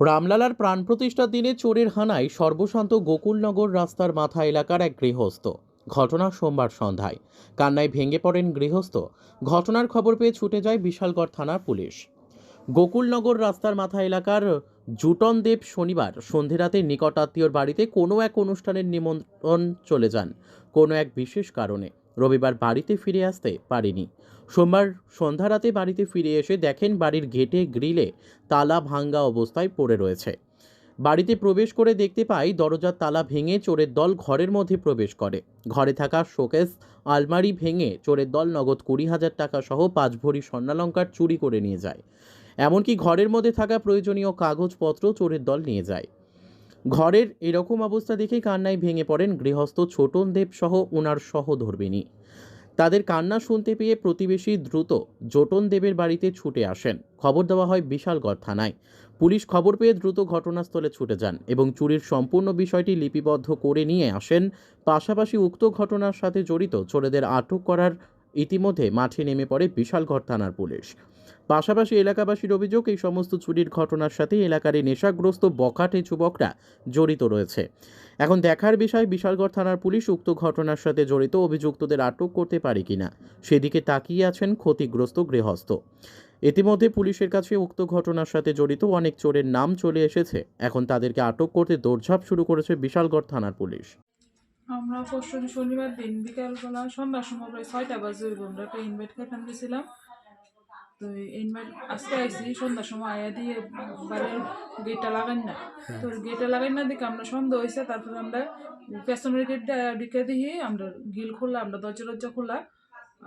রামলালার প্রাণ প্রতিষ্ঠার দিনে চোরের হানায় সর্বশান্ত গোকুলনগর রাস্তার মাথা এলাকার এক গৃহস্থ। ঘটনা সোমবার সন্ধ্যায়। কান্নায় ভেঙে পড়েন গৃহস্থ। ঘটনার খবর পেয়ে ছুটে যায় বিশালগড় থানার পুলিশ। গোকুলনগর রাস্তার মাথা এলাকার জুটন দেব শনিবার সন্ধেরাতে নিকটাত্মীয়র বাড়িতে কোনো এক অনুষ্ঠানের নিমন্ত্রণ চলে যান। কোনো এক বিশেষ কারণে। রবিবার বাড়িতে ফিরে আসতে পারেনি। সোমবার সন্ধ্যা রাতে বাড়িতে ফিরে এসে দেখেন বাড়ির গেটে গ্রিলে তালা ভাঙ্গা অবস্থায় পড়ে রয়েছে। বাড়িতে প্রবেশ করে দেখতে পাই দরজার তালা ভেঙে চোরের দল ঘরের মধ্যে প্রবেশ করে। ঘরে থাকা শোকেস আলমারি ভেঙে চোরের দল নগদ কুড়ি হাজার টাকা সহ পাঁচ ভরি স্বর্ণালঙ্কার চুরি করে নিয়ে যায়। এমনকি ঘরের মধ্যে থাকা প্রয়োজনীয় কাগজপত্র চোরের দল নিয়ে যায়। ঘরের এরকম অবস্থা দেখে কান্নায় ভেঙে পড়েন গৃহস্থ ছোটন দেব সহ ওনার সহধর্মিনী তাদের কান্না শুনতে পেয়ে প্রতিবেশী দ্রুত জোটন দেবের বাড়িতে ছুটে আসেন। খবর দেওয়া হয় বিশালগড় থানায়। পুলিশ খবর পেয়ে দ্রুত ঘটনাস্থলে ছুটে যান এবং চুরির সম্পূর্ণ বিষয়টি লিপিবদ্ধ করে নিয়ে আসেন। পাশাপাশি উক্ত ঘটনার সাথে জড়িত চোরেদের আটক করার ইতিমধ্যে মাঠে নেমে পড়ে বিশালগড় থানার পুলিশ। পাশাপাশি এলাকাবাসীর অভিযোগ, এই সমস্ত চুরির ঘটনার সাথে এলাকার নেশাগ্রস্ত বখাটে যুবকরা জড়িত রয়েছে। এখন দেখার বিষয়, বিশালগড় থানার পুলিশ উক্ত ঘটনার সাথে জড়িত অভিযুক্তদের আটক করতে পারে কিনা, সেদিকে তাকিয়ে আছেন ক্ষতিগ্রস্ত গৃহস্থ। ইতিমধ্যে পুলিশের কাছে উক্ত ঘটনার সাথে জড়িত অনেক চোরের নাম চলে এসেছে। এখন তাদেরকে আটক করতে দৌড়ঝাঁপ শুরু করেছে বিশালগড় থানার পুলিশ। আমরা পরশু শনিবার দিন বিকালবেলা সন্ধ্যার সময় প্রায় ছয়টা বাজে হইব। আমরা একটা ইনভাইট খেতাম গেছিলাম তো ইনভাইট আজকে আইসি সন্ধ্যার সময় আয়া দিয়ে বাড়ির গেটটা লাগাই না তো গেটটা লাগাই না দেখে আমরা সন্ধ্যা হয়েছে তারপরে আমরা পেছনের গেটটা ঢুকে দিয়ে আমরা গিল খোলা আমরা দরজা দরজা খোলা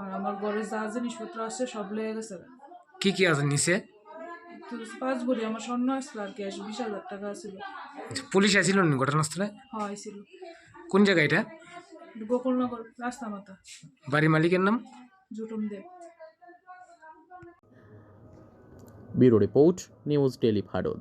আর আমার ঘরে যা জিনিসপত্র আছে সব লেগে গেছে। কি কি আছে নিচে? তো পাঁচ ভরি আমার স্বর্ণ আসলো আর ক্যাশ বিশ হাজার টাকা ছিল পুলিশ আসছিল ঘটনাস্থলে? হয় ছিল কোন জায়গা এটা? গোকুলনগর রাস্তা মাথা বাড়ি মালিকের নাম? Jutum Deb bureau report news daily Bharat.